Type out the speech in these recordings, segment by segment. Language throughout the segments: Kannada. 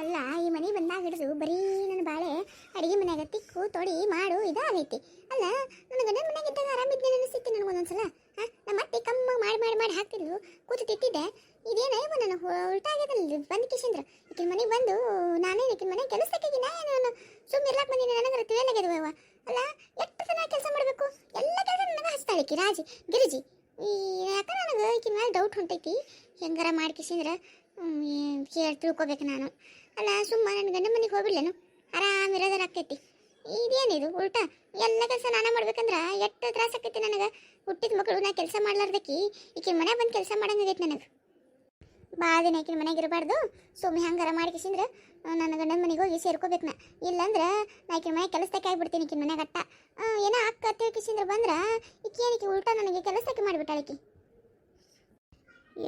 ಅಲ್ಲ, ಈ ಮನೆ ಬಂದಾಗ ಹಿಡಿದು ಬರೀ ನನ್ನ ಬಾಳೆ ಅಡಿಗೆ ಮನ್ಯಾಗ ತಿಕ್ಕು, ತೊಡಿ ಮಾಡು ಇದಾಗೈತಿ. ಅಲ್ಲ, ನನ್ನ ಗಂಡನ ಮನ್ಯಾಗ ಇದ್ದಾಗ ನನಗೆ ಒಂದೊಂದ್ಸಲ. ಹಾಂ ನಮ್ಮ ಅತ್ತೆ ಕಮ್ಮ ಮಾಡಿ ಮಾಡಿ ಮಾಡಿ ಹಾಕ್ತಿದ್ಲು, ಕೂತು ತಿಟ್ಟಿದ್ದೆ. ಇದೇನ ಇವ ಆಗ್ಯದಲ್ಲ ಬಂದು ಕಿಶಂದ್ರ. ಈಕಿನ ಮನೆಗೆ ಬಂದು ನಾನೇ ಈಕಿನ ಮನೆ ಕೆಲಸಕ್ಕೆ ನಾನು ಸುಮ್ಮನೆ ಇರ್ಲಾಕ್ ಬಂದಿನಿ ನನಗರ ತಿಳಿಯಲಾಗ್ಯದವ ಅಲ್ಲ, ಎಷ್ಟು ಜನ ಕೆಲಸ ಮಾಡಬೇಕು? ಎಲ್ಲ ಕೆಲಸ ನನಗೆ ಹಚ್ತಾಳೆ ಈಕಿ, ರಾಜಿ, ಗಿರಿಜಿ. ಈ ನನಗೆ ಈಕಿನ ಮೇಲೆ ಡೌಟ್ ಹೊಂಟೈತಿ. ಹೆಂಗಾರ ಮಾಡ್ಕಿಸಿಂದ್ರ ಕೇಳಿ ತಿಳ್ಕೊಬೇಕು ನಾನು. ಅಲ್ಲ, ಸುಮ್ಮ ನನ್ನ ಗಂಡ ಮನೆಗೆ ಹೋಗ್ಬಿಡ್ಲೇನು? ಆರಾಮ್ ಇರೋದರ ಆಕೈತಿ ಇದೇನಿದು, ಉಲ್ಟಾ? ಎಲ್ಲ ಕೆಲಸ ನಾನೇ ಮಾಡ್ಬೇಕಂದ್ರೆ ಎಷ್ಟು ತ್ರಾಸ ಆಕೈತಿ ನನಗೆ? ಹುಟ್ಟಿದ ಮಕ್ಕಳು ನಾ ಕೆಲಸ ಮಾಡ್ಲಾರ್ದಕ್ಕಿ ಈಕೆ ಮನೆ ಬಂದು ಕೆಲಸ ಮಾಡಂಗಾಗೈತಿ ನನಗೆ. ಭಾಳ ದಿನ ಆಕಿನ ಮನೆಗೆ ಇರಬಾರ್ದು. ಸುಮ್ಮನೆ ಹಂಗಾರ ಮಾಡ್ಕೇಸಿಂದ್ರೆ ನನ್ನ ಗಂಡನ ಮನೆಗೆ ಹೋಗಿ ಸೇರ್ಕೋಬೇಕು ನಾ ಇಲ್ಲಂದ್ರೆ ನಾ ಆಕಿನ ಮನೆ ಕೆಲಸಕ್ಕೆ ಆಗ್ಬಿಡ್ತೀನಿ ಈಕಿನ ಮನೆಗೆ ಅಟ್ಟ. ಏನೋ ಅಕ್ಕ ತಿಳ್ಕೇಸಿಂದ್ರೆ ಬಂದ್ರ, ಈಕೆ ಏನಕ್ಕೆ ಉಲ್ಟಾ ನನಗೆ ಕೆಲಸಕ್ಕೆ ಮಾಡಿಬಿಟ್ಟಾಳ ಈಕಿ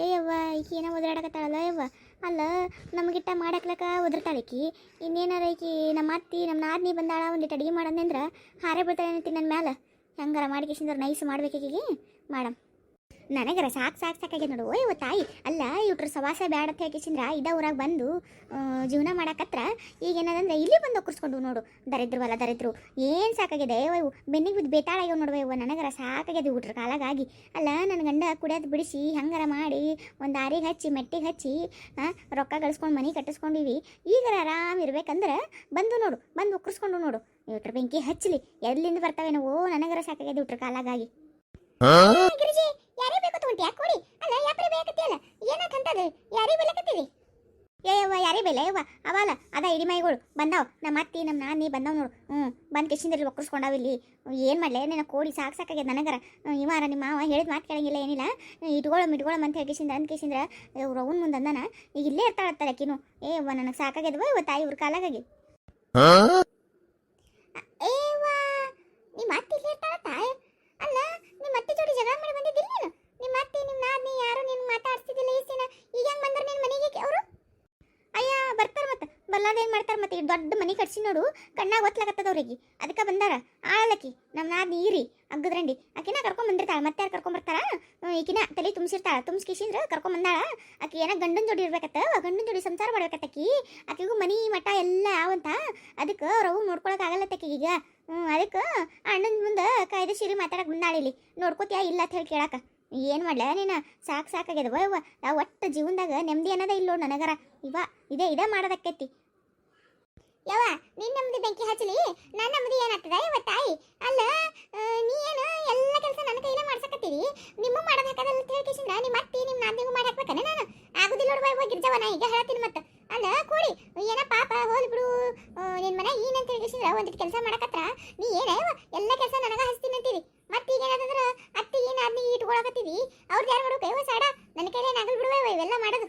ಏಯವ್ವ ಈಕಿ ಏನೋ ಒದರಾಡಕತ್ತಾಳಲ್ಲ ಯವ್ವ. ಅಲ್ಲ, ನಮಗಿಟ್ಟ ಮಾಡಕ್ಲಕ ಒದರ್ತಾಳಿಕಿ ಇನ್ನೇನಾರ ಈಕಿ ನಮ್ಮ ಅತ್ತಿ, ನಮ್ಮ ನಾದ್ನಿ ಬಂದಾಳ ಒಂದಿಟ್ಟು ಅಡಿಗೆ ಮಾಡಂದ್ರೆ ಹಾರೆ ಬಿಡ್ತಾಳೆ ಅನ್ನತ್ತೀನಿ ನನ್ನ ಮ್ಯಾಲ. ಹೆಂಗಾರ ಮಾಡಿ ನೈಸ್ ಮಾಡ್ಬೇಕೀಗಿ ಮಾಡಮ್ ನನಗರ ಸಾಕು ಸಾಕು ಸಾಕಾಗಿದೆ ನೋಡು. ಓಯ್ ತಾಯಿ. ಅಲ್ಲ ಇವ್ರ ಸವಾಸ ಬೇಡ ಅಂತ ಹೇಳ್ಕಿಸಿಂದ್ರ? ಇದ ಊರಾಗ ಬಂದು ಜೀವನ ಮಾಡಕತ್ರ ಈಗ ಏನದಂದ್ರೆ ಇಲ್ಲಿ ಬಂದು ಕುರ್ಸ್ಕೊಂಡು ನೋಡು. ದರಿದ್ರವಲ್ಲ ದರಿದ್ರು. ಏನು ಸಾಕಾಗಿದೆ? ಇವು ಬೆನ್ನಿಗೆ ಬಿದ್ದು ಬೇತಾಳ ಆಗ್ಯಾವ ನೋಡುವ ಇವ ನನಗರ ಸಾಕಾಗಿದೆ ಊಟ್ರ ಕಾಲಾಗಾಗಿ. ಅಲ್ಲ ನನ್ನ ಗಂಡ ಕುಡಿಯೋದು ಬಿಡಿಸಿ ಹಂಗಾರ ಮಾಡಿ ಒಂದು ಆರಿಗೆ ಹಚ್ಚಿ ಮೆಟ್ಟಿಗೆ ಹಚ್ಚಿ ರೊಕ್ಕ ಗಳಿಸ್ಕೊಂಡು ಮನೆ ಕಟ್ಟಿಸ್ಕೊಂಡಿವಿ. ಈಗರ ಆರಾಮ್ ಇರ್ಬೇಕಂದ್ರೆ ಬಂದು ನೋಡು. ಬಂದು ಕುರ್ಸ್ಕೊಂಡು ನೋಡು. ಇವ್ರ ಬೆಂಕಿ ಹಚ್ಚಲಿ ಎಲ್ಲಿಂದ ಬರ್ತಾವೇನೋ ಓ ನನಗರ ಸಾಕಾಗಿದೆ ಊಟ್ರ ಕಾಲಾಗಾಗಿ. ಗಿರಿಜಿ ಯಾರೇ ಬೇಕು ತಗೊಂಟಿ ಯಾಕೆ ಕೊಡಿ ಅಲ್ಲ? ಯಾಕ್ರೆ ಬೇಕತ್ತಿಯಲ್ಲ ಏನಕ್ಕಂತದ ಯಾರೇ ಬೆಲಕತ್ತೀವಿ ಏಯವ್ವ ಯಾರೇ ಬೆಲೆ? ಯವ್ವ ಅವಲ್ಲ ಅದ ಇಡಿ ಮೈಗಳು ಬಂದಾವ್. ನಮ್ಮ ಅತ್ತಿ ನಮ್ಮ ನಾನಿ ಬಂದಾವ್ ನೋಡು. ಹ್ಞೂ ಬಂದು ಕಿಶಿಂದ್ರಲ್ಲಿ ಒಕ್ಕರ್ಸ್ಕೊಂಡಾವ ಇಲ್ಲಿ. ಏನು ಮಾಡಲೇ? ನಿನ್ನ ಕೋಡಿ ಸಾಕು ಸಾಕಾಗ್ಯದ ನನಗರ. ಇವಾರ ನಿಮ್ಮ ಮಾವ ಹೇಳಿದ ಮಾತು ಕೇಳಂಗಿಲ್ಲ ಏನಿಲ್ಲ. ಇಟ್ಕೊಳ್ಳೋ ಮಿಟ್ಕೊಳ್ಳೋ ಅಂತ ಹೇಳಿ ಕಿಶಿಂದ ಅಂದ್ ಕಿಶಿಂದ್ರ ಇವ್ರು ಅವನ ಮುಂದೆ ಅಂದಾನ. ಈಗ ಇಲ್ಲೇ ಇರ್ತಾಳತ್ತಲ್ಲ ಆಕಿನು ಏ ಅವ್ವ ನನಗೆ ಸಾಕಾಗ್ಯದವ ಇವ ತಾಯಿ ಇವ್ರ ಕಾಲಾಗಿ ಏವಾ ನಿಮ್ಮ ಅತ್ತಿ ಇಲ್ಲೇ ಇರ್ತಾಳ ತಾಯಿ? ಅಲ್ಲ ನಿಮ್ಮ ಅತ್ತೆ ಜೋಡಿ ಜಗಳ ಮಾಡಿ ಬಂದಿದ್ದಿಲ್ಲ ನೀನು? ನಿಮ್ಮ ಅತ್ತೆ ನಿಮ್ಮ ನಾದ್ನಿ ಯಾರು ನಿನ್ ಮಾತಾಡ್ತಿದ್ದಿಲ್ಲ ಈ ದಿನ ಈಗ ಹೆಂಗ್ ಬಂದ್ರೆ ನಿನ್ ಮನೆಗೆ ಅವರು? ಅಯ್ಯ, ಬರ್ತಾರ ಮತ್ತೆ. ಬಲ್ಲಾದ ಏನ್ ಮಾಡ್ತಾರ ಮತ್ತೆ? ದೊಡ್ಡ ಮನೆ ಕಟ್ಸಿ ನೋಡು. ಕಣ್ಣಾಗ ಒತ್ಲಾಕತ್ತದ ಅವ್ರಿಗೆ. ಅದಕ್ಕೆ ಬಂದಾರ. ಆಳಕಿ ನಮ್ಮ ನಾದ್ ನೀರಿ ಅಗ್ಗದ್ರಂಡಿ ಆಕಿನ ಕರ್ಕೊಂಡ್ ಬಂದಿರ್ತಾಳ. ಮತ್ತೆ ಯಾರು ಕರ್ಕೊಂಡ್ ಬರ್ತಾರ ಈಕಿನ ತಲೆ ತುಂಬಿಸಿರ್ತಾಳ. ತುಂಬಿಸ್ಕಿಸಿಂದ್ರ ಕರ್ಕೊಂಡ್ ಬಂದಾಳ. ಆಕಿ ಏನ ಗಂಡನ ಜೋಡಿ ಇರ್ಬೇಕತ್ತ. ಗಂಡನ ಜೋಡಿ ಸಂಸಾರ ಮಾಡ್ಬೇಕತ್ತಕಿ. ಆಕಿಗೂ ಮನಿ, ಮಠ ಎಲ್ಲ ಅವಂತ ಅದಕ್ಕೆ ಅವ್ರವು ನೋಡ್ಕೊಳಕ್ ಆಗಲ್ಲತ್ತಕಿ ಈಗ. ಹ್ಞೂ ಅದಕ್ಕೆ ಅಣ್ಣನ ಮುಂದೆ ಕಾಯ್ದೆ ಸಿರಿ ಮಾತಾಡಕ್ಕೆ ಬಂದಾಳಿಲಿ ನೋಡ್ಕೋತಿಯಾ ಇಲ್ಲ ಅಂತ ಹೇಳಿ ಕೇಳಾಕ. ಏನು ಮಾಡ್ಲ? ನೀನು ಸಾಕು ಸಾಕಾಗ್ಯದವ ಇವ ನಾ ಒಟ್ಟು ಜೀವನದಾಗ ನೆಮ್ಮದಿ ಅನ್ನೋದ ಇಲ್ಲೋ ನನಗರ. ಇವ, ಇದೇ ಇದೇ ಮಾಡೋದಕ್ಕೈತಿ. ಯವ್ವ ನಿನ್ನ ನೆಮ್ಮದಿ ಬೆಂಕಿ ಹಚ್ಚಲಿ ನನ್ನ ನೆಮ್ಮದಿ ಏನಾಗ್ತದ? ಇವ ತಾಯಿ, ಅಲ್ಲ ನೀ ಏನು ಎಲ್ಲ ಕೆಲಸ ನನ್ನ ಕೈಲೇ ಮಾಡ್ಸಕತ್ತೀರಿ? ನಿಮ್ಮ ಮಾಡೋದು ಹಾಕದಲ್ಲ ಅಂತ ಹೇಳ್ಕೇಸಿಂದ ನಿಮ್ಮ ಅತ್ತಿ, ನಿಮ್ಮ ನಾದಿಗೂ ಮಾಡಿ ಹಾಕ್ಬೇಕನ ನಾನು? ಆಗುದಿಲ್ಲ ನೋಡುವ ಇವ ಗಿರ್ಜವ ನಾ ಈಗ ಹೇಳ್ತೀನಿ ಮತ್ತೆ. ಅಲ್ಲ, ಕೂಡಿ. ಏನ ಪಾಪ ಹೋಲ್ ಬಿಡು. ನಿನ್ ಮನೆ ಏನಂತ ಹೇಳ್ಕೇಸಿಂದ್ರ ಒಂದಿಟ್ಟು ಕೆಲಸ ಮಾಡಕತ್ರ ನೀ ಏನೇ ಎಲ್ಲ ಕೆಲಸ ನನಗ ಹಚ್ತೀನಿ ಅಂತೀವಿ ಮತ್ತೆ ಈಗ ಏನಂದ್ರ ಅತ್ತಿ ಏನು ಅದನ್ನ ಇಟ್ಕೊಳಕತ್ತೀವಿ ಅವ್ರದ್ದು ಯಾರು ಮಾಡ್ಬೇಕು ಸಾಡ ನನ್ನ ಕೈಲೇ ನಾಗಲ್ ಬಿಡುವ ಇವೆಲ್ಲ ಮಾಡೋದು.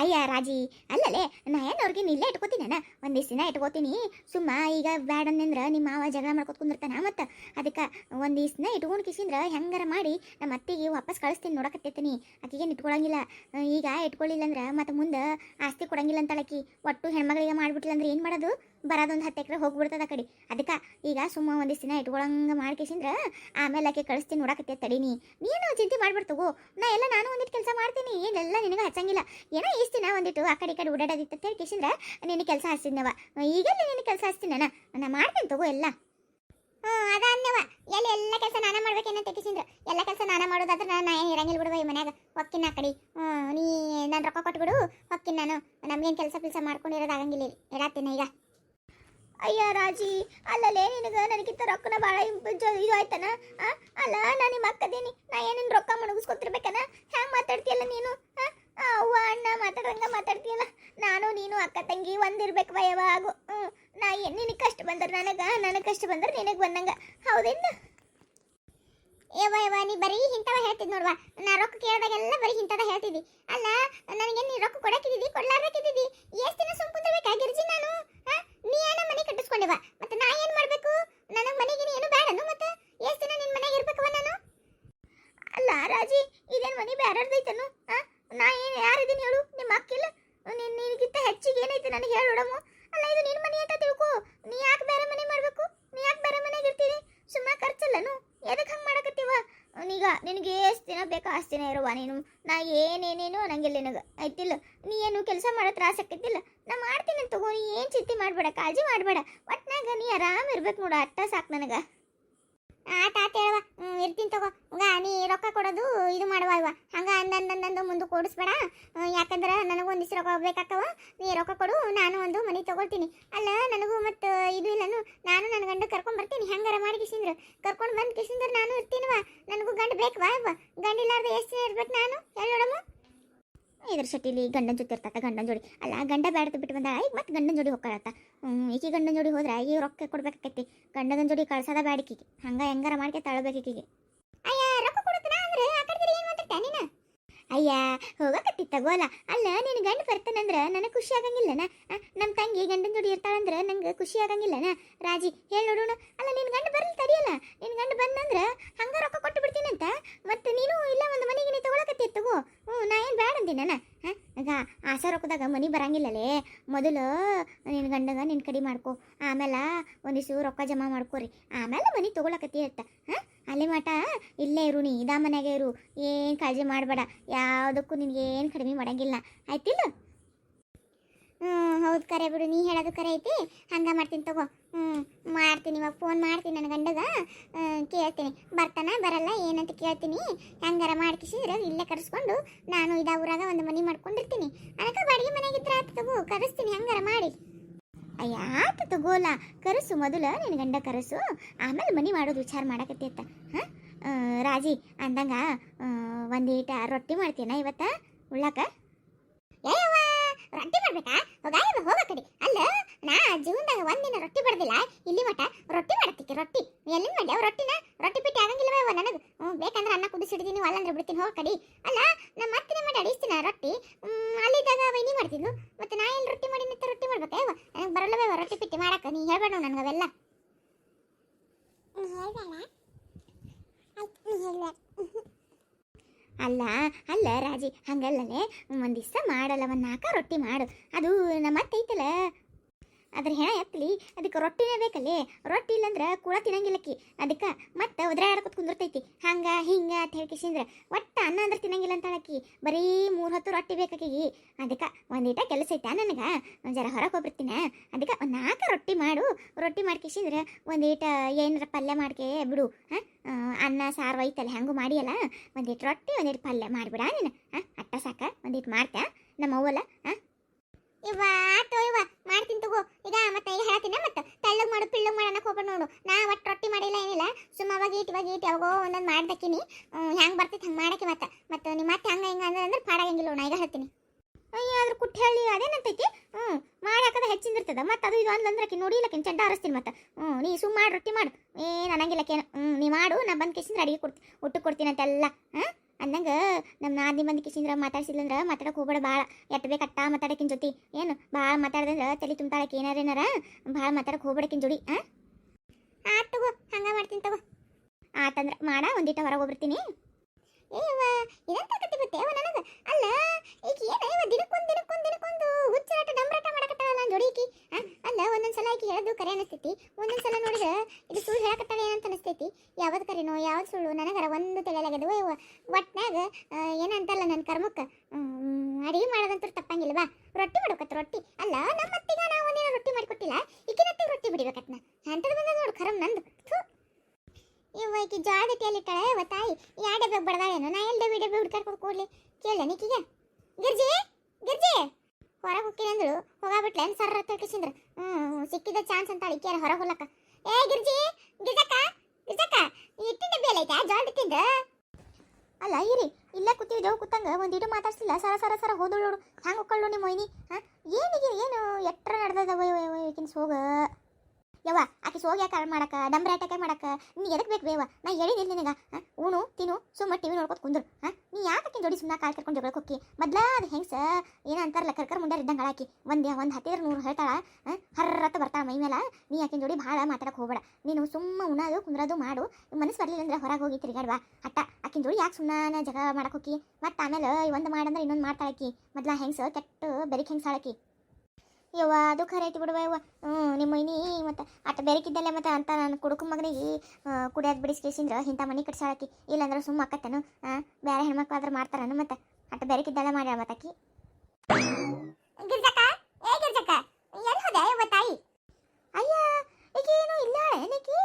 ಅಯ್ಯ ರಾಜಿ ಅಲ್ಲಲೇ ನಾ ಏನು ಅವ್ರಿಗೆ ಇಲ್ಲೇ ಇಟ್ಕೋತೀನಿ ನಾನು ಒಂದಿಷ್ಟು ದಿನ ಇಟ್ಕೋತೀನಿ. ಸುಮ್ಮ ಈಗ ಬ್ಯಾಡ ಅಂದ್ರ ನಿಮ್ಮ ಮಾವ ಜಗಳ ಮಾಡ್ಕೊತ ಕುಂದಿರ್ತಾನ ಮತ್ತು. ಅದಕ್ಕೆ ಒಂದಿಷ್ಟು ದಿನ ಇಟ್ಕೊಂಡು ಕಿಸಿಂದ್ರೆ ಹೆಂಗಾರ ಮಾಡಿ ನಮ್ಮ ಅತ್ತಿಗೆ ವಾಪಸ್ ಕಳಿಸ್ತೀನಿ ನೋಡಕತ್ತೈತೀನಿ ಆಕಿಗೇನು ಇಟ್ಕೊಳಂಗಿಲ್ಲ. ಈಗ ಇಟ್ಕೊಳ್ಳಿಲ್ಲ ಅಂದ್ರೆ ಮತ್ತೆ ಮುಂದೆ ಆಸ್ತಿ ಕೊಡಂಗಿಲ್ಲ ಅಂತ ಆಕಿ ಒಟ್ಟು ಹೆಣ್ಮಗಳಿಗೆ ಮಾಡ್ಬಿಟ್ಟಿಲ್ಲ ಅಂದ್ರೆ ಏನು ಮಾಡೋದು? ಬರೋದೊಂದು ಹತ್ತು ಎಕರೆ ಹೋಗ್ಬಿಡ್ತದ ಕಡೆ. ಅದಕ್ಕೆ ಈಗ ಸುಮ್ಮ ಒಂದಿಷ್ಟು ದಿನ ಇಟ್ಕೊಳಂಗ ಮಾಡ್ಕೇಸಿಂದ್ರೆ ಆಮೇಲೆ ಆಕೆ ಕಳಿಸ್ತೀನಿ ನೋಡಕತ್ತೆ ತಡೀನಿ ನೀನು ಚಿಂತೆ ಮಾಡ್ಬಿಡ್ತಗೋ ನಾ ಎಲ್ಲ ನಾನು ಒಂದಿಟ್ಟು ಕೆಲಸ ಮಾಡ್ತೀನಿ. ಏನೆಲ್ಲ ನಿನಗೆ ಹಚ್ಚಂಗಿಲ್ಲ. ಏನೋ ಇಷ್ಟು ದಿನ ಒಂದಿಟ್ಟು ಆ ಕಡೆ ಈ ಕಡೆ ಓಡಾಡೋದಿತ್ತು ಅಂತ ಹೇಳ್ಕೇಸಿಂದ್ರ ನಿನಗೆ ಕೆಲಸ ಹಚ್ಚಿದ್ನವ ಈಗೆಲ್ಲ ನಿನಗೆ ಕೆಲಸ ಹಚ್ತೀನಿ ನಾನು ನಾ ಮಾಡ್ತೀನಿ ತಗೋ ಎಲ್ಲ. ಹ್ಞೂ ಅದ ಅನ್ನವ ಎಲ್ಲ ಎಲ್ಲ ಕೆಲಸ ನಾನ ಮಾಡ್ಬೇಕೇನಂತ ತೆಗಿಸಿಂದ್ರ ಎಲ್ಲ ಕೆಲಸ ನಾನ ಮಾಡೋದಾದ್ರೆ ನಾನು ಏನು ಇರಂಗಿಲ್ಲ ಬಿಡುವ ಈ ಮನ್ಯಾಗ. ಹೊಕ್ಕಿನ ಆ ಕಡೆ. ನೀ ನಾನು ರೊಕ್ಕ ಕೊಟ್ಬಿಡು, ಹೊಕ್ಕಿನ ನಾನು. ನಮ್ಗೇನು ಕೆಲಸ ಕೆಲಸ ಮಾಡ್ಕೊಂಡಿರೋದಾಗಂಗಿಲ್ಲ ಇರಾತೀನಿ ಈಗ. ಅಯ್ಯ ರಾಜಿ, ಅಲ್ಲಲ್ಲೇ ನಿನಗೆ ನನಗಿಂತ ರೊಕ್ಕನ ಭಾಳ ಇದು ಆಯ್ತನ? ಅಲ್ಲ ನಾನು ನಿಮ್ಮ ಅಕ್ಕದೇನಿ. ನಾ ಏನೇನು ರೊಕ್ಕ ಮುಣಗಿಸ್ಕೊತಿರ್ಬೇಕನ? ಹ್ಯಾಂಗೆ ಮಾತಾಡ್ತೀಯಲ್ಲ ನೀನು ಆ? ಆ, ಅವ್ವ ಅಣ್ಣ ಮಾತಾಡ್ದಂಗ ಮಾತಾಡ್ತೀಯಲ್ಲ ನಾನು ನೀನು ಅಕ್ಕ ತಂಗಿ ಯಾವಾಗೂ ಹ್ಞೂ ನಾ ನಿನಗೆ ಕಷ್ಟ ಬಂದ್ರೆ ನನಗೆ ನನಗೆ ಕಷ್ಟ ಬಂದ್ರೆ ನಿನಗೆ ಬಂದಂಗ. ಹೌದೇನು? ಯವ್ವ ಯವ್ವ ನೀ ಬರೀ ಇಂಥವ ಹೇಳ್ತಿದ್ ನೋಡ್ವಾ. ನಾ ರೊಕ್ಕ ಕೇಳಿದಾಗೆಲ್ಲ ಬರೀ ಇಂಥದ ಹೇಳ್ತಿದ್ದಿ. ಅಲ್ಲ, ನನಗೆ ನೀ ರೊಕ್ಕ ಕೊಡಕ್ಕಿದ್ದಿ ಕೊಡ್ಲಾರ್ದಕ್ಕಿದ್ದಿ ಎಷ್ಟು ದಿನ ಸುಮ್ ಕುಂದಿರ್ಬೇಕಾ ಗಿರ್ಜಿ ನಾನು? ನೀ ಏನ ಮನೆ ಕಟ್ಟಿಸ್ಕೊಂಡಿವ ಮತ್ತೆ ನಾ ಏನ್ ಮಾಡಬೇಕು? ನನಗೆ ಮನೆಗೆ ಏನು ಬೇಡನು ಮತ್ತೆ? ಎಷ್ಟು ದಿನ ನಿನ್ ಮನೆಗೆ ಇರ್ಬೇಕವ ನಾನು? ಅಲ್ಲ, ರಾಜಿ, ಇದೇನ್ ಮನೆ ಬೇಡದೈತನು ನಾ ಏನು ಯಾರಿದ್ದೀನಿ ಹೇಳು? ನಿಮ್ಮ ಅಕ್ಕಿಲ್ಲ? ನಿನ್ ನಿನಗಿಂತ ಹೆಚ್ಚಿಗೆ ಏನೈತೆ ನನಗೆ ಹೇಳೋಡಮ್ಮ ಅಲ್ಲ, ಇದು ನಿನ್ನ ಮನೆ ಅಂತ ತಿಳ್ಕೊ. ನೀ ಯಾಕೆ ಬೇರೆ ಮನೆ ಮಾಡಬೇಕು? ನೀ ಯಾಕೆ ಬೇರೆ ಮನೆಗೆ ಇರ್ತೀರಿ? ಸುಮ್ಮನೆ ಖರ್ಚಲ್ಲನು? ಎದಕ್ಕೆ ಹಂಗೆ ಮಾಡಕತ್ತೀವ? ನೀಗ ನಿನಗೆ ಎಷ್ಟು ದಿನ ಬೇಕಾ ಅಷ್ಟು ದಿನ ಇರುವ ನೀನು. ನಾ ಏನೇನೇನು ಅನ್ನಂಗಿಲ್ಲ ನಿನಗೆ. ಆಯ್ತಿಲ್ಲ? ನೀ ಏನು ಕೆಲಸ ಮಾಡೋ ತ್ರಾಸ ಆಕೈತಿಲ್ಲ ನಾ ಮಾಡ್ತೀನಿ ತಗೋ. ನೀ ಏನು ಚಿಂತೆ ಮಾಡಬೇಡ, ಕಾಳಜಿ ಮಾಡಬೇಡ. ಒಟ್ನಾಗ ನೀ ಆರಾಮ ಇರ್ಬೇಕು ನೋಡು. ಅಟ್ಟ ಸಾಕು ನನಗೆ. ಆತ ಆತ ಹೇಳುವ ಇರ್ತೀನಿ ತಗೋ. ಈಗ ನೀ ರೊಕ್ಕ ಕೊಡೋದು ಇದು ಮಾಡುವ ಹಂಗೆ ಹಂಗ ಅಂದಂದಂದಂದು ಮುಂದೆ ಕೊಡಿಸ್ಬೇಡ. ಯಾಕಂದ್ರೆ ನನಗೂ ಒಂದಿಷ್ಟು ರೊಕ್ಕ ಬೇಕಾಕವ ನೀ ರೊಕ್ಕ ಕೊಡು, ನಾನು ಒಂದು ಮನೆ ತಗೊಳ್ತೀನಿ. ಅಲ್ಲ, ನನಗೂ ಮತ್ತು ಇದು ಇಲ್ಲನು, ನಾನು ನನ್ನ ಗಂಡ ಕರ್ಕೊಂಡು ಬರ್ತೀನಿ. ಹೆಂಗಾರ ಮಾಡಿ ಕಿಸಿಂದ್ರು ಕರ್ಕೊಂಡು ಬಂದು ಕಿಸಿಂದ್ರ ನಾನು ಇರ್ತೀನವ ನನಗೂ ಗಂಡ ಬೇಕವಾ ವಾ ಗಂಡ ಇಲ್ಲಾರ್ದೆ ಎಷ್ಟು ಇರ್ಬೇಕು ನಾನು? ಹೇಳಿ ನೋಡಮ್ಮ. ಇದ್ರ ಶೆಟ್ಟಿಲಿ ಗಂಡನ ಜೊತೆ ಇರ್ತಾತ, ಗಂಡನ ಜೋಡಿ. ಅಲ್ಲ, ಗಂಡ ಬ್ಯಾಡದ ಬಿಟ್ಟು ಬಂದ ಈಗ ಮತ್ತೆ ಗಂಡನ ಜೋಡಿ ಹೋಗ್ಕಳತ್ತ ಈಕಿ ಗಂಡನ ಜೋಡಿ ಹೋದ್ರೆ ಈಗ ರೊಕ್ಕ ಕೊಡ್ಬೇಕಾಕೈತಿ ಗಂಡನ ಜೋಡಿ ಕಳ್ಸದ ಬ್ಯಾಡಿಕಿಗೆ ಹಂಗೆ ಹೆಂಗಾರ ಮಾಡ್ಕೆ ತಳಬೇಕು ಈಕಿಗೆ ಅಯ್ಯ ರೊಕ್ಕ ಕೊಡುತ್ತನ ಅಂದ್ರೆ ಆ ಕಡೆ ಏನು ಮಾತಾಡ್ತಾ ನೀನು ಅಯ್ಯ, ಹೋಗಕತ್ತಿ ತಗೋಲ್ಲ ಅಲ್ಲ. ನಿನ್ನ ಗಂಡ ಬರ್ತಾನಂದ್ರ ನನಗೆ ಖುಷಿ ಆಗಂಗಿಲ್ಲನ? ನಮ್ಮ ತಂಗಿ ಗಂಡನ ಜೋಡಿ ಇರ್ತಾಳಂದ್ರ ನಂಗೆ ಖುಷಿ ಆಗಂಗಿಲ್ಲನ? ರಾಜಿ, ಹೇಳಿ ನೋಡೋಣ. ಅಲ್ಲ ನಿನ್ನ ಗಂಡ ಬರಲಿ ತಡಿಯಲ್ಲ. ನಿನ್ನ ಗಂಡ ಬಂದಂದ್ರ ಹಂಗ ರೊಕ್ಕ ಕೊಟ್ಟು ಬಿಡ್ತೀನಂತ? ಮತ್ತೆ ನೀನು ಇಲ್ಲ ಒಂದು ಮನೆಗೆ ತಗೊಳಕತ್ತಿ ತಗೋ. ಹ್ಞೂ ನಾ ಏನು ಬ್ಯಾಡ ಅಂದಿನ ಈಗ ಆಸಾ ರೊಕ್ಕದಾಗ ಮನೆ ಬರಂಗಿಲ್ಲಲೇ? ಮೊದಲು ನಿನ್ನ ಗಂಡಗ ನಿನ್ನ ಕಡಿ ಮಾಡ್ಕೊ. ಆಮೇಲೆ ಒಂದಿಷ್ಟು ರೊಕ್ಕ ಜಮಾ ಮಾಡ್ಕೋರಿ. ಆಮೇಲೆ ಮನೆ ತಗೊಳಕತ್ತಿ ಅಂತ. ಹಾಂ ಅಲ್ಲಿ ಮಠ? ಇಲ್ಲೇ ಇರು ನೀ, ಇದಾ ಮನೆಗೆ ಇರು. ಏನು ಕಾಳಜಿ ಮಾಡಬೇಡ. ಯಾವುದಕ್ಕೂ ನಿನಗೆ ಏನು ಕಡಿಮೆ ಮಾಡೋಂಗಿಲ್ಲ. ಆಯ್ತಿಲ್ಲ? ಹ್ಞೂ ಹೌದು ಕರೆ ಬಿಡು. ನೀ ಹೇಳೋದು ಕರೆ ಐತಿ? ಹಂಗೆ ಮಾಡ್ತೀನಿ ತಗೋ. ಹ್ಞೂ ಮಾಡ್ತೀನಿ. ಇವಾಗ ಫೋನ್ ಮಾಡ್ತೀನಿ ನನ್ನ ಗಂಡಗ. ಕೇಳ್ತೀನಿ. ಬರ್ತಾನ, ಬರಲ್ಲ, ಏನಂತ ಕೇಳ್ತೀನಿ. ಹೆಂಗಾರ ಮಾಡ್ಕಿಸಿದ್ರೆ ಇಲ್ಲೇ ಕರೆಸ್ಕೊಂಡು ನಾನು ಇದಾ ಊರಾಗ ಒಂದು ಮನೆ ಮಾಡ್ಕೊಂಡಿರ್ತೀನಿ. ಅದಕ್ಕೆ ಬಾಡಿಗೆ ಮನೆಗಿದ್ರೆ ಆಯ್ತು ತಗೋ. ಕರೆಸ್ತೀನಿ. ಹಂಗಾರ ಮಾಡಿ. ಅಯ್ಯ, ಆತ ತಗೋಲ. ಕರೆಸು ಮೊದಲು ನಿನ್ನ ಗಂಡ ಕರಸು. ಆಮೇಲೆ ಮನಿ ಮಾಡೋದು ವಿಚಾರ ಮಾಡಕತ್ತಿ ಅಂತ. ಹಾಂ? ರಾಜಿ, ಅಂದಂಗ ಒಂದು ಒಂದೀಟ ರೊಟ್ಟಿ ಮಾಡ್ತೀನ ಇವತ್ತ? ಉಳ್ಳಾಕ? ಏಯವ್ವ, ರೊಟ್ಟಿ ಮಾಡ್ಬೇಕಾ? ಹೋಗಾಯವ ಹೋಗ ಅಲ್ಲ, ನಾ ಜೀವನದಾಗ ಒಂದಿನ ರೊಟ್ಟಿ ಬಡ್ದಿಲ್ಲ. ಇಲ್ಲಿ ಮಟ ರೊಟ್ಟಿ ಮಾಡತ್ತಿಕ್ಕೆ ರೊಟ್ಟಿ. ಎಲ್ಲಿಂದ ಮಾಡ್ಯಾವ ರೊಟ್ಟಿನ? ರೊಟ್ಟಿ ಬಿಟ್ಟು ಆಗಂಗಿಲ್ಲವ ನನಗೆ? ಬೇಕಂದ್ರೆ ಅನ್ನ ಕುದಿಸಿಡ್ತೀನಿ ಅಲ್ಲಂದ್ರೆ ಬಿಡ್ತೀನಿ, ಹೋಗ ಕಡಿ. ಅಲ್ಲ ನಮ್ಮ ಅತ್ತಿನ ಮಾಡಿ ಅಡಿಸ್ತೀನಿ ರೊಟ್ಟಿ? ಹ್ಮ್, ಅವ ವೈನಿ ಮಾಡ್ತಿದ್ಲು? ಮತ್ತೆ ನಾ ಎಲ್ಲಿ ರೊಟ್ಟಿ ಮಾಡಿ ನಿಂತ ರೊಟ್ಟಿ ಮಾಡ್ಬೇಕಾ? ನನಗೆ ಬರಲ್ಲವೇ ರೊಟ್ಟಿ ಪಿಟ್ಟಿ ಮಾಡಕ್ಕ. ನೀ ಹೇಳ್ಬೇಡ ನನಗೆ ಅವೆಲ್ಲ. ಅಲ್ಲ ಅಲ್ಲ ರಾಜಿ ಹಂಗಲ್ಲಲೇ ಒಂದು ದಿವಸ ಮಾಡಲ್ಲ ಒಂದು ನಾಲ್ಕ ರೊಟ್ಟಿ ಮಾಡು. ಅದು ನಮ್ಮ ಅತ್ತೆ ಐತಲ್ಲ? ಅದ್ರ ಹೆಣ ಎತ್ತಲಿ ಅದಕ್ಕೆ ರೊಟ್ಟಿನೇ ಬೇಕಲ್ಲೇ? ರೊಟ್ಟಿ ಇಲ್ಲಂದ್ರೆ ಕೂಡ ತಿನ್ನಂಗಿಲ್ಲಕ್ಕಿ. ಅದಕ್ಕೆ ಮತ್ತೆ ಒದ್ರಾಡ್ಕೊತ ಕುಂದಿರ್ತೈತಿ. ಹಂಗ, ಹಿಂಗ ಅಂತ ಹೇಳ್ಕಿಸಿಂದ್ರೆ ಒಟ್ಟು ಅನ್ನ ಅಂದ್ರೆ ತಿನ್ನಂಗಿಲ್ಲ ಅಂತ ಬರೀ ಮೂರು ಹೊತ್ತು ರೊಟ್ಟಿ ಬೇಕಾಕಿಗಿ ಅದಕ್ಕೆ ಒಂದೀಟ ಕೆಲಸ ಐತಾ ನನಗೆ. ಜರ ಹೊರಗೆ ಹೋಗ್ಬಿಡ್ತೀನಿ. ಅದಕ್ಕೆ ಒಂದು ನಾಲ್ಕು ರೊಟ್ಟಿ ಮಾಡು. ರೊಟ್ಟಿ ಮಾಡ್ಕಿಸಿದ್ರೆ ಒಂದೀಟ ಏನಾರ ಪಲ್ಯ ಮಾಡ್ಕೆ ಬಿಡು. ಹಾಂ? ಅನ್ನ, ಸಾರು, ಐತಲ್ಲ, ಹೆಂಗೂ ಮಾಡಿಯಲ್ಲ. ಒಂದಿಟ್ಟು ರೊಟ್ಟಿ ಒಂದಿಟ್ಟು ಪಲ್ಯ ಮಾಡಿಬಿಡ ನೀನು. ಹಾಂ? ಅಟ್ಟ ಸಾಕ. ಒಂದೀಟ್ ಮಾಡ್ತಾ ನಮ್ಮ ಅವ್ವಲ್ಲ ಹಾಂ? ಇವ ಆಟೋ ಇವ ಮಾಡ್ತೀನಿ ತಗೋ. ಈಗ ಮತ್ತೆ ಈಗ ಹೇಳ್ತೀನಿ ಮತ್ತೆ ತಳ್ಳಗ್ ಮಾಡು, ಪಿಳ್ಳಗ್ ಮಾಡು ಅನ್ನಕ್ಕೆ ಹೋಗ್ಬೇಡ ನೋಡು. ನಾ ಒಟ್ಟು ರೊಟ್ಟಿ ಮಾಡಿಲ್ಲ ಏನಿಲ್ಲ, ಸುಮ್ಮ ಅವಾಗ ಈಟ್, ಇವಾಗ ಈಟ್, ಯಾವಾಗೋ ಒಂದೊಂದು ಮಾಡ್ದಕ್ಕಿನಿ. ಹೆಂಗೆ ಬರ್ತೈತೆ ಹಂಗೆ ಮಾಡಕ್ಕೆ ಮತ್ತೆ. ಮತ್ತೆ ನಿಮ್ಮ ಮತ್ತೆ ಹಂಗೆ ಹಿಂಗೆ ಅಂದ್ರೆ ಅಂದ್ರೆ ನಾ ಈಗ ಹೇಳ್ತೀನಿ. ಅಯ್ಯ ಅದ್ರ ಕುಟ್ಟಿ ಹೇಳಿ, ಅದೇನಂತೈತಿ? ಹ್ಞೂ ಮಾಡಿ ಹಾಕದ ಹೆಚ್ಚಿಂದಿರ್ತದ ಮತ್ತೆ ಅದು ಇದು ಅಂದ್ಲಂದ್ರೆ ನೋಡಿಲ್ಲಕಿನ್ ಚಂಡ ಆರಿಸ್ತೀನಿ ಮತ್ತೆ. ಹ್ಞೂ ನೀ ಸುಮ್ಮ ಮಾಡಿ, ರೊಟ್ಟಿ ಮಾಡು. ಏನು ಅನ್ನಂಗಿಲ್ಲಕ್ಕೇನು ಹ್ಞೂ ನೀ ಮಾಡು, ನಾ ಬಂದು ಕಿಸಿಂದ್ರೆ ಅಡಿಗೆ ಕೊಡ್ತೀನಿ ಊಟಕ್ಕೆ ಕೊಡ್ತೀನಿ ಅಂತೆಲ್ಲ ಹಾಂ ಅಂದಂಗೆ ನಮ್ಮ ನಾದಿ ಮಂದಿ ಮಾತಾಡಿಸಿಲ್ಲ ಅಂದ್ರ ಮಾತಾಡಕ್ಕೆ ಹೋಗ್ಬೇಡ ಭಾಳ ಎಟ್ ಬೇಕು ಅಟ್ಟ ಮಾತಾಡಕಿನ ಜೊತೆ. ಏನು ಭಾಳ ಮಾತಾಡ್ದಂದ್ರೆ ತಲೆ ತುಂಬ್ತಾಳಕ್ಕೆ ಏನಾರ ಏನಾರ. ಭಾಳ ಮಾತಾಡಕ್ಕೆ ಹೋಗ್ಬೇಡಕಿನ ಜೋಡಿ ಹಾಂ ಆತ್ ತಗೋ, ಹಂಗೆ ಮಾಡ್ತೀನಿ ತಗೋ. ಆತಂದ್ರೆ ಮಾಡ ಒಂದಿಟ ಹೊರಗೆ ಹೋಗ್ಬಿಡ್ತೀನಿ. ಏವ ಇದಂತ ಕತ್ತಿ ಅಲ್ಲ ಈಗ ಏನ ದಿನಕ್ಕೊಂದು ದಿನಕ್ಕೊಂದು ದಿನಕ್ಕೊಂದು ಹುಚ್ಚಾಟ ಡಂಬರಾಟ ಮಾಡಕತ್ತಾಳಲ್ಲ ಜೋಡಿ ಈಕಿ, ಆ? ಒಂದೊಂದ್ಸಲ ಸಲ ಈಕಿ ಹೇಳೋದು ಕರೆ ಅನಿಸ್ತೈತಿ. ಒಂದೊಂದ್ಸಲ ನೋಡಿದ್ರೆ ಇದು ಸುಳ್ಳು ಹೇಳಕತ್ತಾಳ ಏನಂತ ಅನಿಸ್ತೈತಿ. ಯಾವ್ದು ಕರೆನೋ, ಯಾವ್ದು ಸುಳ್ಳು? ನನಗರ ಒಂದು ತಿಳಿಯಲಾಗ್ಯದ ಒಟ್ನಾಗ ಏನಂತಲ್ಲ ನನ್ನ ಕರ್ಮಕ್ಕೆ? ಅಡಿಗೆ ಮಾಡೋದಂತೂ ತಪ್ಪಂಗಿಲ್ವಾ ರೊಟ್ಟಿ ಮಾಡ್ಬೇಕತ್ತ ರೊಟ್ಟಿ. ಅಲ್ಲ ನಮ್ಮ ಅತ್ತಿಗ ನಾವು ಒಂದಿನ ರೊಟ್ಟಿ ಮಾಡಿಕೊಟ್ಟಿಲ್ಲ. ಈಕಿನ ರೊಟ್ಟಿ ಬಿಡಿಬೇಕತ್ನ. ಅಂತದ್ ಬಂದ ನೋಡು ಕರಮ್ ನಂದು. ಇವ ಈಕಿ ಜಾದ ಇಟ್ಟಾಳೆ. ಇವ ತಾಯಿ ಯಾ ಡಬ್ಬೆ ಬಡದಾಳೇನು? ನಾ ಎಲ್ಲಿ ಡಬ್ಬಿ ಡಬ್ಬಿ ಹುಡ್ಕಾಡ್ಕೊಂಡು ಕೂಡ್ಲಿ? ಕೇಳ ನಿಕ್ಕಿಗೆ ಗಿರ್ಜಿ ಗಿರ್ಜಿ. ಹೊರಗೆ ಅಂದ್ರು ಹೋಗಾಬಿಟ್ಲೆ ಏನು ಸರ್ ತಿಳ್ಕಿಸಿಂದ್ರ ಹ್ಞೂ ಸಿಕ್ಕಿದ ಚಾನ್ಸ್ ಅಂತ ಇಕ್ಯಾರ ಹೊರಗೆ ಹೋಗ್ಲಕ್ಕ. ಏ, ಗಿರ್ಜಿ, ಗಿರ್ಜಕ್ಕ ಗಿರ್ಜಕ್ಕ ಇಟ್ಟಿನ ಡಬ್ಬಿ ಎಲ್ಲ ಐತಾ ತಿಂದು ಅಲ್ಲ, ಇರಿ, ಇಲ್ಲೇ ಕೂತೀವಿ ದೇವ್ ಕೂತಂಗ. ಒಂದು ಇಡು ಮಾತಾಡ್ಸಿಲ್ಲ, ಸರ ಸರ ಸರ ಹೋದಳು ನೋಡು. ಹ್ಯಾಂಗ ಹೋಗ್ಕೊಳ್ಳು ನಿಮ್ಮ ಮೊಯ್ನಿ ಹಾಂ? ಏನಿಗೆ, ಏನು, ಎಟ್ರ ನಡೆದದ ಈಗಿನ ಸೋಗ ಯವ್ವ, ಆಕೆ ಸೋಗಿ ಯಾಕೆ ಮಾಡಕ ಡಂಬ್ರಾಟಕ್ಕೆ ಮಾಡಕ, ನೀ ಎದಕ್ಕೆ ಬೇಕು ಬೇವ ನಾ ಹೇಳಿದಿಲ್ಲ ನಿನಗ ಉಣು ತಿನ್ನು, ಸುಮ್ಮ ಟಿವಿ ನೋಡ್ಕೊತ ಕುಂದ್ರು, ಹಾಂ? ನೀ ಯಾಕೆ ಜೋಡಿ ಸುಮ್ಮನೆ ಕಾಲ್ ಕರ್ಕೊಂಡು ಜಗಳ ಹೋಗಿ ಮೊದ್ಲ ಅದು ಹೆಂಗ್ಸ ಏನಂತಾರಲ್ಲ ಕರ್ಕರ್ ಮುಂದೆ ಇದ್ದಂಗೆ ಹಾಕಿ ಒಂದು ಒಂದು ಹತ್ತಿರ ನೂರು ಹೇಳ್ತಾಳ ಹರ್ರತ್ತ ಬರ್ತಾಳ ಮೈ ಮೇಲೆ ನೀ ಆಕಿನ ಜೋಡಿ ಭಾಳ ಮಾತಾಡಕ್ಕೆ ಹೋಗ್ಬೇಡ. ನೀನು ಸುಮ್ಮ ಉಣೋದು, ಕುಂದ್ರದು ಮಾಡು. ಮನಸ್ಸು ಬರಲಿಲ್ಲ ಅಂದ್ರೆ ಹೊರಗೆ ಹೋಗಿ ತಿರುಗಾಡ್ವಾ ಅಟ್ಟ, ಆಕಿನ ಜೋಡಿ ಯಾಕೆ ಸುಮ್ಮನೆ ಜಗಳ ಮಾಡಕ್ಕೆ ಹೋಗಿ ಮತ್ತೆ ಆಮೇಲೆ ಒಂದು ಮಾಡಂದ್ರೆ ಇನ್ನೊಂದು ಮಾಡ್ತಾಳಕಿ. ಮೊದ್ಲ ಹೆಂಗ್ಸ, ಕೆಟ್ಟ ಬೆರಿಕ್ ಹೆಂಗ್ಸಾಳಕಿ ಯವ್ವ, ಅದು ಖರೆ ಐತಿ ಬಿಡುವ ಯವ್ವ. ಹ್ಞೂ ನಿಮ್ಮ ಮೈನಿ ಮತ್ತು ಅಟ್ಟ ಬೆರಕಿದ್ದಲ್ಲೇ ಮತ್ತೆ ಅಂತ ನಾನು ಕುಡುಕು ಮಗನಿಗೆ ಕುಡಿಯೋದು ಬಿಡಿಸ್ಕೇಸಿಂದ್ರೆ ಇಂಥ ಮನೆ ಕಟ್ಸಾಳಕಿ. ಇಲ್ಲಾಂದ್ರೆ ಸುಮ್ಮ ಅಕ್ಕತ್ತನು ಬೇರೆ ಹೆಣ್ಮಕ್ಳು ಆದ್ರೆ ಮಾಡ್ತಾರನು ಮತ್ತೆ? ಅಟ್ ಬೆರಕಿದ್ದೆಲ್ಲ ಮಾಡ್ಯಾಳ ಮತ್ತಾಕಿ ಗಿರ್ಜಕ್ಕ ಏ ಗಿರ್ಜಕ್ಕ ಎಲ್ಲಿ ಹೋದೆ ಯವ್ವ ತಾಯಿ ಅಯ್ಯ ಈಗೇನು ಇಲ್ಲ ಏನಕ್ಕೆ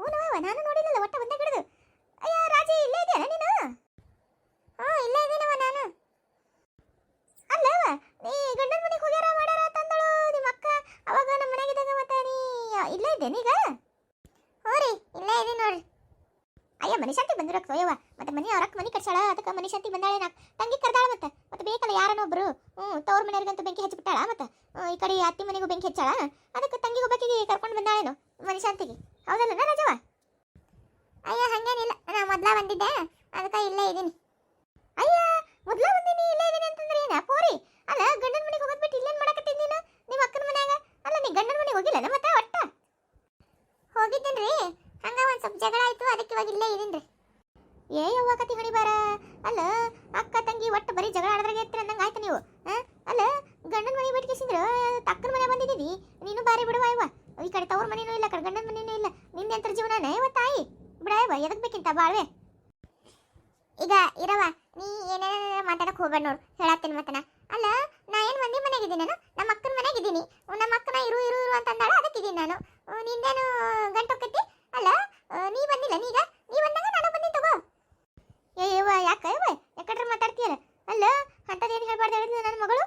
ಹ್ಞೂ ನಾನು ನೋಡಿಲ್ಲಲ್ಲ ಒಟ್ಟ ಬಂದ ಗಿಡದು ಅಯ್ಯ ರಾಜಿ ಇಲ್ಲೇ ಇದೆಯಾ ನೀನು ಹ್ಞೂ ಇಲ್ಲೇ ಇದ್ದೀನವ ನಾನು ಅಲ್ಲವ ನೀ ಗಂಡನ ಮನೆಗೆ ಹೋಗ್ಯಾರ ಮಾಡ್ಯಾರ ತಂದಳು ನಿಮ್ಮ ಅಕ್ಕ ಅವಾಗ ನಮ್ಮ ಮನೆಗಿದ್ದಾಗ ಮತ್ತೆ ನೀ ಇಲ್ಲೇ ಇದ್ದೇನೀಗ ಹ್ಞೂ ರೀ, ಇಲ್ಲೇ ಇದೀನಿ ನೋಡ್ರಿ. ಅಯ್ಯ ಮನಿಶಾಂತಿ ಬಂದಿರಕ್ ಸೋಯವ್ವ ಮತ್ತೆ ಮನೆ, ಅವ್ರಕ್ಕ ಮನೆ ಕಟ್ಸಾಳ ಅದಕ್ಕೆ ಮನೆ ಶಾಂತಿ ಬಂದಾಳೆ ನಾ ತಂಗಿ ಕರ್ದಾಳ ಮತ್ತೆ. ಮತ್ತೆ ಬೇಕಲ್ಲ ಒಬ್ರು. ಹ್ಞೂ, ತವ್ರ ಮನೆಯವ್ರಿಗಂತೂ ಬೆಂಕಿ ಹಚ್ಚಿಬಿಟ್ಟಾಳ ಮತ್ತೆ. ಈ ಕಡೆ ಅತ್ತಿ ಮನೆಗೂ ಬೆಂಕಿ ಹಚ್ಚಾಳ. ಅದಕ್ಕೆ ತಂಗಿಗೂ ಬೇಕಿಗೆ ಕರ್ಕೊಂಡು ಬಂದಾಳೇನು, ಮನೆ ಶಾಂತಿಗೆ. ಹೌದಲ್ಲ ರಜವ ಅಯ್ಯ, ಹಂಗೇನಿಲ್ಲ. ನಾ ಮೊದ್ಲ ಬಂದಿದ್ದೆ, ಅದಕ್ಕೆ ಇಲ್ಲೇ ಇದೀನಿ. ಅಯ್ಯ, ಮೊದ್ಲ ಬಂದೀನಿ, ಇಲ್ಲೇ ಇದೀನಿ ಅಂತಂದ್ರೆ ಏನ? ಪೋರಿ ಅಲ್ಲ, ಗಂಡನ ಮನೆಗೆ ಹೋಗೋದ್ಬಿಟ್ಟು ಇಲ್ಲೇನು ಮಾಡಕತ್ತೀನಿ ನೀನು? ನಿಮ್ಮ ಅಕ್ಕನ ಮನ್ಯಾಗ? ಅಲ್ಲ, ನೀ ಗಂಡನ ಮನೆಗೆ ಹೋಗಿಲ್ಲ ಮತ್ತೆ, ಒಟ್ಟ? ಹೋಗಿದ್ದೇನ್ರಿ? ಹಂಗ ಒಂದ್ ಸ್ವಲ್ಪ ಜಗಳ ಆಯ್ತು, ಅದಕ್ಕೆ ಇವಾಗ ಇಲ್ಲೇ ಇದೀನ್ರಿ. ಏ, ಯವ್ವ ಕತಿ ಹೊಡಿಬಾರ ಬಾರ? ಅಲ್ಲ, ಅಕ್ಕ ತಂಗಿ ಒಟ್ಟು ಬರೀ ಜಗಳ ಆಡದ್ರಾಗೆ ಇರ್ತೀರ ಅಂದಂಗ ಆಯ್ತು ನೀವು? ಅಲ್ಲ, ಗಂಡನ ಮನೆ ಬಿಟ್ಟು ಕೇಸಿಂದ್ರ ತಕ್ಕನ ಮನೆ ಬಂದಿದ್ದೀವಿ ನೀನು ಬಾರಿ ಬಿಡುವ ಇವ ಈ ಕಡೆ ತವ್ರ ಮನೇನೂ ಇಲ್ಲ, ಕಡೆ ಗಂಡನ ಮನೇನೂ ಇಲ್ಲ. ನಿಂದೆ ಅಂತರ ಜೀವನ ಇವ ತಾಯಿ? ಬಿಡ ಇವ ಎದಕ್ ಬೇಕಿಂತ ಬಾಳ್ವೆ? ಈಗ ಇರವ ನೀ ಏನೇನ ಮಾತಾಡಕ್ ಹೋಗ್ಬೇಡ ನೋಡು, ಹೇಳತ್ತೇನೆ ಮತ್ತನ. ಅಲ್ಲ, ನಾ ಏನ್ ಮಂದಿ ಮನೆಗೆ ಇದ್ದೀನಿ ನಾನು? ನಮ್ಮ ಅಕ್ಕನ ಮನೆಗೆ ಇದ್ದೀನಿ ನಮ್ಮ ಅಕ್ಕನ ಇರು ಇರು ಇರು ಅಂತ ಅದಕ್ಕಿದ್ದೀನಿ ನಾನು. ನಿಂದೇನು ಗಂಟೊಕ್ಕೈತಿ ಅಲ್ಲ ನೀ ಬಂದಿಲ್ಲ ನೀಗ? ನೀ ಬಂದಾಗ ನಾನು ಬಂದಿನಿ ತಗೋ. ಏ, ಯವ್ವ, ಯಾಕ ಯವ್ವ? ಯಾಕಡ್ರೆ ಮಾತಾಡ್ತೀಯಲ್ಲ? ಅಲ್ಲ, ಅಂತದೇನು ಹೇಳ್ಬಾರ್ದು ಹೇಳಿದ್ಲು ನನ್ನ ಮಗಳು?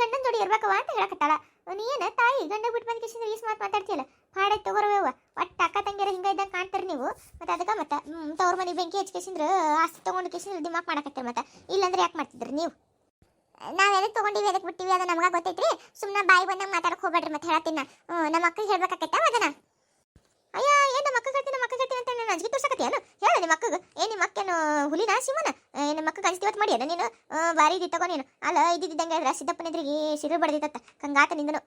ಗಂಡನ ಜೋಡಿ ಇರ್ಬೇಕವ ಅಂತ ಹೇಳಕತ್ತಾಳ. ನೀ ಏನು ತಾಯಿ, ಗಂಡ ಬಿಟ್ಟು ಬಂದ ಕಿಸಿಂದ ಈಸ್ ಮಾತು ಮಾತಾಡ್ತೀಯಲ್ಲ? ಹಾಡೆ ತಗೋರವ್ವ ಒಟ್ಟು ಅಕ್ಕ ತಂಗಿಯರ ಹಿಂಗೆ ಇದ್ದಂಗೆ ಕಾಣ್ತಾರೆ ನೀವು. ಮತ್ತು ಅದಕ್ಕೆ ಮತ್ತೆ ತವ್ರ ಮನೆ ಬೆಂಕಿ ಹಚ್ಕೇಸಿಂದ್ರ ಆಸ್ತಿ ತೊಗೊಂಡು ಕೇಸಿಂದ್ರ ದಿಮಾಕ್ ಮಾಡಕತ್ತೀರಿ ಮತ್ತೆ. ಇಲ್ಲಾಂದ್ರೆ ಯಾಕೆ ಮಾಡ್ತಿದ್ರಿ ನೀವು? ನಾವ್ ಎದಕ್ಕೆ ತಗೊಂಡಿವಿ ಎದಕ್ಕೆ ಬಿಟ್ಟಿವಿ ಅದು ನಮಗ ಗೊತ್ತೈತ್ರಿ. ಸುಮ್ಮನೆ ಬಾಯಿ ಬಂದಂಗೆ ಮಾತಾಡಕ್ಕೆ ಹೋಗ್ಬೇಡ್ರಿ ಮತ್ತೆ ಹೇಳತ್ತೀನಿ ನಮ್ಮ ಅಕ್ಕಗೆ ಹೇಳ್ಬೇಕಾಕೈತ ಅದನ್ನ ಅಯ್ಯೋ, ಏನು ನಮ್ಮ ಅಕ್ಕ ಹೇಳ್ತೀನಿ ನಮ್ಮ ಅಕ್ಕ ಅಂಜಿಕೆ ತೋರ್ಸಕತ್ತೀಯನು ಹೇಳ ನಿಮ್ಮ ಅಕ್ಕಗ. ಏ ನಿಮ್ಮ ಅಕ್ಕೇನು ಹುಲಿನ ಸಿಮನ ಏ ನಿಮ್ಮ ಅಕ್ಕ ಇವತ್ತು ಮಾಡ್ಯಾನ ನೀನು? ಬಾರಿ ಇದ್ದಿ ತಗೋ ನೀನು. ಅಲ್ಲ, ಇದ್ದಿದ್ದಂಗೆ ಅದ್ರ ಸಿದ್ದಪ್ಪನ ಎದುರಿಗೆ ಸಿರು ಬಡ್ದಿತ್ತ ಕಂಗಾತ ನಿಂದನು.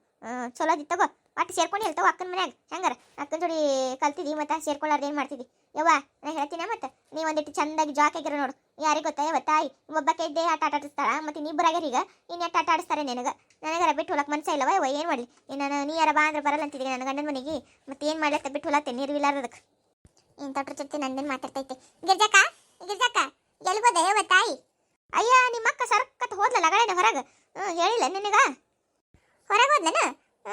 ಚಲೋ ಇದ್ದಿ ತಗೋ. ಒಟ್ಟು ಸೇರ್ಕೊಂಡು ಹೇಳ್ತಾವ ಅಕ್ಕನ ಮನ್ಯಾಗ. ಹೆಂಗಾರ? ಅಕ್ಕನ ಜೋಡಿ ಕಲ್ತಿದಿ ಮತ್ತೆ ಸೇರ್ಕೊಳ್ಳಾರ್ದು ಏನು ಮಾಡ್ತಿದ್ದಿ ಯವ್ವ ನಾ ಹೇಳ್ತೀನಿ ಮತ್ತೆ? ನೀ ಒಂದಿಟ್ಟು ಚಂದಾಗಿ ಜಾಕ್ ಆಗಿರೋ ನೋಡು. ಯಾರಿಗೆ ಗೊತ್ತಾ? ಯಾವ ತಾಯಿ. ಒಬ್ಬಕ್ಕೆ ಆಟ ಆಟ ಆಡಿಸ್ತಾಳ ಮತ್ತೆ ಇನ್ನಿಬ್ಬರಾಗ್ಯಾರ ಈಗ. ಇನ್ನು ಆಟ ಆಡಿಸ್ತಾರೆ ನಿನಗೆ? ನನಗರ ಬಿಟ್ಟು ಹೊಲಕ್ಕೆ ಮನಸ್ಸೇ ಇಲ್ಲವ? ಯವ್ವ, ಏನು ಮಾಡಲಿ? ನಾನು ನೀ ಯಾರ ಬಾ ಅಂದ್ರೆ ಬರಲ್ಲ ಅಂತಿದ್ದೀನಿ ನನ್ನ ಗಂಡನ ಮನೆಗೆ. ಮತ್ತೆ ಏನು ಮಾಡ್ಲತ್ತ ಬಿಟ್ಟು ಹೊಲತ್ತೆ? ನೀರು ಇಲ್ಲಾರ್ದಕ್ಕೆ ಇಂಥ ಜೊತೆ ನಂದೇನು ಮಾತಾಡ್ತೈತೆ? ಗಿರ್ಜಕ್ಕ ಗಿರ್ಜಕ್ಕ ಎಲ್ಗೋದೆ ತಾಯಿ? ಅಯ್ಯ ನಿಮ್ಮ ಅಕ್ಕ ಸರ್ಕತ್ ಹೋದ್ಲ ಲಗಡೆ ಹೊರಗೆ? ಹೇಳಿಲ್ಲ ನಿನಗ? ಹೊರಗೆ ಹೋದ್ಲನ?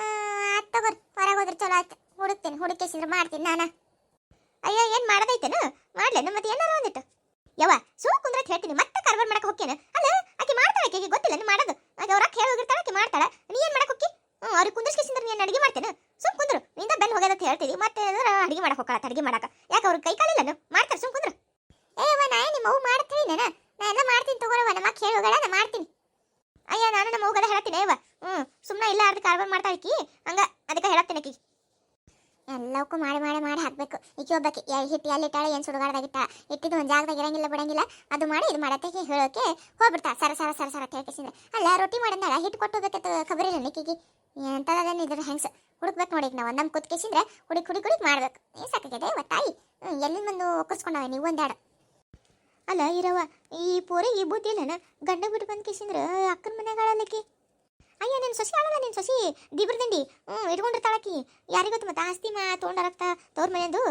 ಆತ್ ತಗೋರಿ, ಹೊರಗೆ ಹೋದ್ರೆ ಚಲೋ ಆಯ್ತು. ಹುಡುಕ್ತೀನಿ, ಹುಡುಕೇಸಿದ್ರೆ ಮಾಡ್ತೀನಿ ನಾನು. ಅಯ್ಯೋ, ಏನು ಮಾಡೋದೈತೇನು? ಮಾಡ್ಲೇನು? ಮತ್ತೆ ಏನಾರ ಒಂದಿಟ್ಟು? ಯವ್ವ ಸೂ ಕುಂದ್ರತ್ ಹೇಳ್ತೀನಿ, ಮತ್ತೆ ಕಾರ್ಬಾರ್ ಮಾಡಕ್ಕೆ ಹೋಗ್ತೇನೆ? ಅಲ್ಲ, ಆಕೆ ಮಾಡ್ತಾಳೆ ಆಕೆಗೆ, ಗೊತ್ತಿಲ್ಲ ನೀ ಮಾಡೋದು. ಆಕೆ ಅವ್ರ ಹೇಳಿ ಹೋಗಿರ್ತಾಳೆ, ಆಕೆ ಮಾಡ್ತಾಳೆ. ನೀ ಏನು ಮಾಡಕ್ಕೆ ಹೋಗಿ ಹ್ಞೂ ಅವ್ರಿಗೆ ಕುಂದ್ರಿಸ್ಕಿಸಿದ್ರೆ ನೀನು ಅಡಿಗೆ ಮಾಡ್ತೇನೆ ಸುಮ್ ಕುಂದ್ರು ನಿಂದ ಬೆನ್ ಹೋಗೋದತ್ತ ಹೇಳ್ತೀವಿ ಮತ್ತೆ ಅಡಿಗೆ ಮಾಡಕ್ ಹೋಗಲ್ಲ ಅಡಿಗೆ ಮಾಡಕ. ಯಾಕೆ ಅವ್ರಿಗೆ ಕೈ ಕಾಲಿಲ್ಲ ಮಾಡ್ತಾರೆ ಸುಮ್ ಕುಂದ್ರ. ಏ ಅವ ನಾ ನಿಮ್ಮ ಅವು ಮಾಡ್ತೀನಿ ನಾನು ನಾ ಎಲ್ಲ ಮಾಡ್ತೀನಿ ತಗೋರವ ನಮ್ಮ ಅಕ್ಕ ಹೇಳೋಗಳ ನಾ ಮಾಡ್ತೀನಿ. ಅಯ್ಯ, ನಾನು ನಮ್ಮ ಹೋಗದ ಹೇಳ್ತೀನಿ ಏವ ಹ್ಞೂ ಸುಮ್ಮನೆ ಇಲ್ಲ ಅರ್ಧ ಕಾರ್ಬಾರ್ ಮಾಡ್ತಾ ಇಕ್ಕಿ. ಹಂಗ ಅದಕ್ಕೆ ಹೇಳತ್ತೀನಿ ಅಕ್ಕಿ ಎಲ್ಲವಕ್ಕೂ ಮಾಡಿ ಮಾಡಿ ಮಾಡಿ, ಹಾಕ್ಬೇಕು. ಈಕೆ ಒಬ್ಬಕ್ಕೆ ಹಿಟ್ಟು ಎಲ್ಲಿ ಇಟ್ಟಾಳೆ, ಏನು ಸುಡುಗಾಡ್ದಾಗಿಟ್ಟ ಇಟ್ಟಿದ್ದು ಒಂದು ಜಾಗದಾಗ ಇರಂಗಿಲ್ಲ ಬಿಡಂಗಿಲ್ಲ ಅದು ಮಾಡಿ, ಇದು ಮಾಡತ್ತೆ ಹೇಳೋಕೆ ಹೋಗ್ಬಿಡ್ತಾ. ಸರ ಸರ ಸರ ಸರ ಹೇಳ್ಕೇಸಿಂದ್ರೆ ಅಲ್ಲ, ರೊಟ್ಟಿ ಮಾಡಿದ್ನಾಳ ಹಿಟ್ಟು ಕೊಟ್ಟು ಹೋಗ್ಬೇಕಂತ ಖಬರಿಲ್ಲ ನಿಕ್ಕಿಗೆ ಎಂಥದೇನು ಇದ್ರ ಹೆಂಗ್ಸ? ಹುಡುಕ್ಬೇಕು ನೋಡಿ ನಾವು ನಮ್ಮ ಕುತ್ಕೇಸಿಂದ್ರೆ ಹುಡುಕ್ ಹುಡುಕ್ ಹುಡುಕ್ ಮಾಡ್ಬೇಕು. ಏನು ಸಾಕಾಗಿದೆ ಒತ್ತಾಯಿ ಎಲ್ಲಿಂದ ಬಂದು ಒಕ್ಕರ್ಸ್ಕೊಂಡವ ನೀವು ಒಂದ್ಯಾಡ ಅಲ್ಲ ಇರವ ಈ ಪೂರಿ, ಈ ಬೂತಿ ಇಲ್ಲನ ಗಂಡ ಬಿಟ್ಟು ಬಂದು ಕೇಸಿಂದ್ರೆ ಅಕ್ಕನ ಮನೆಗಳಲ್ಲಕಿ ಅಯ್ಯ ನಿನ್ನ ಸೊಸಿ ಆಳಲ್ಲ ನಿನ್ನ ಸೊಸಿ? ದಿಬ್ರದಿಂಡಿ ಹ್ಞೂ ಇಟ್ಕೊಂಡಿರ್ತಾಳಕಿ ಯಾರಿಗೆ ಗೊತ್ತು ಮತ್ತೆ ಆಸ್ತಿ ಮಾ ತೊಗೊಂಡಾರಕ್ತ ತೋರ್ ಮನೆಯಂದು?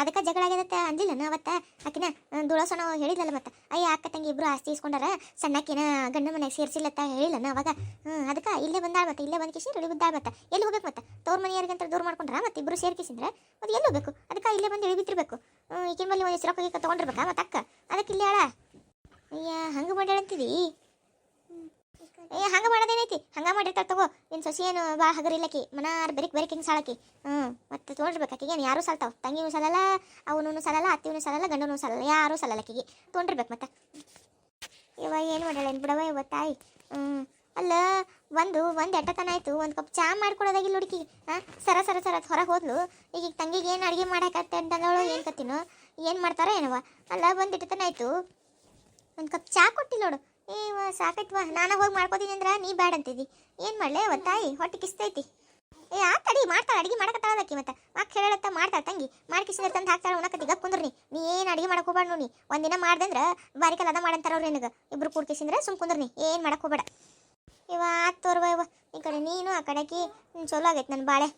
ಅದಕ್ಕೆ ಜಗಳ ಆಗ್ಯದತ್ತ? ಅಂದಿಲ್ಲನ ಅವತ್ತ? ಆಕಿನ ದುಳಸೋಣ ಹೇಳಿದ್ಲಲ್ಲ ಮತ್ತೆ? ಅಯ್ಯ, ಅಕ್ಕ ತಂಗಿ ಇಬ್ರು ಆಸ್ತಿ ಇಸ್ಕೊಂಡಾರ? ಸಣ್ಣಕ್ಕಿನ ಗಂಡ ಮನೆಗೆ ಸೇರಿಸಿಲ್ಲತ್ತ ಹೇಳಿಲ್ಲನ ಅವಾಗ? ಹ್ಞೂ ಅದಕ್ಕೆ ಇಲ್ಲೇ ಬಂದಾಳ ಮತ್ತೆ? ಇಲ್ಲೇ ಬಂದ ಕಿಸಿ ರೆಡಿ ಬಂದಾಳ ಮತ್ತೆ? ಎಲ್ಲಿ ಹೋಗ್ಬೇಕು ಮತ್ತೆ? ತೋರ್ ಮನೆಯವ್ರಿಗಂತ ದೂರ ಮಾಡ್ಕೊಂಡ್ರ ಮತ್ತೆ? ಇಬ್ರು ಸೇರ್ಕಿಸಿದ್ರೆ? ಮತ್ತೆ ಎಲ್ಲಿ ಹೋಗ್ಬೇಕು? ಅದಕ್ಕೆ ಇಲ್ಲೇ ಬಂದು ಇಳಿಬಿತ್ತಿರ್ಬೇಕು ಈಕಿನ ಬಲ್ಲಿ ಒಂದು ಹೆಸರು ಹೋಗಿ ಮತ್ತೆ ಅಕ್ಕ? ಅದಕ್ಕೆ ಇಲ್ಲೇ ಅಳ ಅಯ್ಯ, ಹಂಗೆ ಮಾಡ್ಯಾಳಂತಿದಿ? ಏ, ಹಂಗ ಮಾಡೋದೇನೈತಿ? ಹಂಗ ಮಾಡಿರ್ತಾಳೆ ತಗೋ. ನಿನ್ ಸೊಸಿ ಏನು ಭಾಳ ಹಗರಿಲ್ಲಕಿ ಮನಾರ್ ಬೆರಿಕ್ ಬೆರಿಕ್ ಹಿಂಗೆ ಸಾಳಕಿ. ಹ್ಞೂ ಮತ್ತೆ ತೊಗೊಂಡಿರ್ಬೇಕು ಆಕಿಗೆ? ಏನು ಯಾರೂ ಸಾಲ್ತಾವ? ತಂಗಿನೂ ಸಲಲ್ಲ ಅವನು ಸಲಲ್ಲ, ಅತ್ತಿನೂ ಸಲಲ್ಲ, ಗಂಡನೂ ಸಲಲ್ಲ, ಯಾರೂ ಸಲಲ್ಲ ಆಕಿಗೆ. ತೊಗೊಂಡಿರ್ಬೇಕು ಮತ್ತೆ. ಇವ ಏನು ಮಾಡಾಳೆ ಬಿಡವ ಇವ ತಾಯಿ? ಹ್ಞೂ ಅಲ್ಲ, ಒಂದು ಒಂದು ಎಟ್ಟತನ ಆಯಿತು. ಒಂದು ಕಪ್ ಚಾ ಮಾಡ್ಕೊಡೋದಾಗಿಲ್ಲ ಹುಡುಕಿಗೆ ಹಾಂ ಸರ ಸರ ಸರ ಹೊರಗೆ ಹೋದ್ಲು. ಈಗ ಈಗ ತಂಗಿಗೆ ಏನು ಅಡುಗೆ ಮಾಡಕತ್ತೆ ಅಂತಂದವಳು ಏನು ಕತ್ತಿನೋ? ಏನು ಮಾಡ್ತಾರೋ ಏನವ ಅಲ್ಲ, ಒಂದು ಇಟ್ಟತನ ಆಯಿತು. ಒಂದು ಕಪ್ ಚಾ ಕೊಟ್ಟಿಲ್ಲ ನೋಡು. ಏವ ಸಾಕೈತ್ವ ನಾನು ಹೋಗಿ ಮಾಡ್ಕೋತೀನಿ ಅಂದ್ರೆ ನೀ ಬ್ಯಾಡ ಅಂತಿದ್ದಿ ಏನು ಮಾಡಲೇ ಒತ್ತಾಯಿ ತಾಯಿ? ಹೊಟ್ಟೆ ಕಿಸ್ತೈತಿ. ಏ, ಆ ತಡಿ, ಮಾಡ್ತಾಳೆ, ಅಡಿಗೆ ಮಾಡಕತ್ತಾಳದಕ್ಕಿ ಮತ್ತೆ ಮಾಕ್ ಹೇಳತ್ತ ಮಾಡ್ತಾಳೆ ತಂಗಿ. ಮಾಡ್ಕಿಸಿದ್ರೆ ತಂದು ಹಾಕ್ತಾಳೆ ಉಣಕತ್ತೀಗ ಕುಂದ್ರಿ ನೀ. ಏನು ಅಡಿಗೆ ಮಾಡಕ್ಕೆ ಹೋಗ್ಬೇಡ ನೋಡಿ ಒಂದಿನ ಮಾಡ್ದಂದ್ರೆ ಬಾರಿ ಅದ ಮಾಡಂತಾರ ಅವ್ರು ನಿನಗೆ. ಇಬ್ರು ಕೂಡ್ಕಿಸಿದ್ರೆ ಸುಮ್ ಕುಂದ್ರಿ ಏನು ಮಾಡಕ್ ಹೋಗ್ಬೇಡ ಇವ, ಆತ್ ತೋರ್ವ ಇವ. ಈ ಕಡೆ ನೀನು, ಆ ಕಡೆಕಿ. ಚಲೋ ಆಗೈತೆ ನನ್ನ ಬಾಳೆ.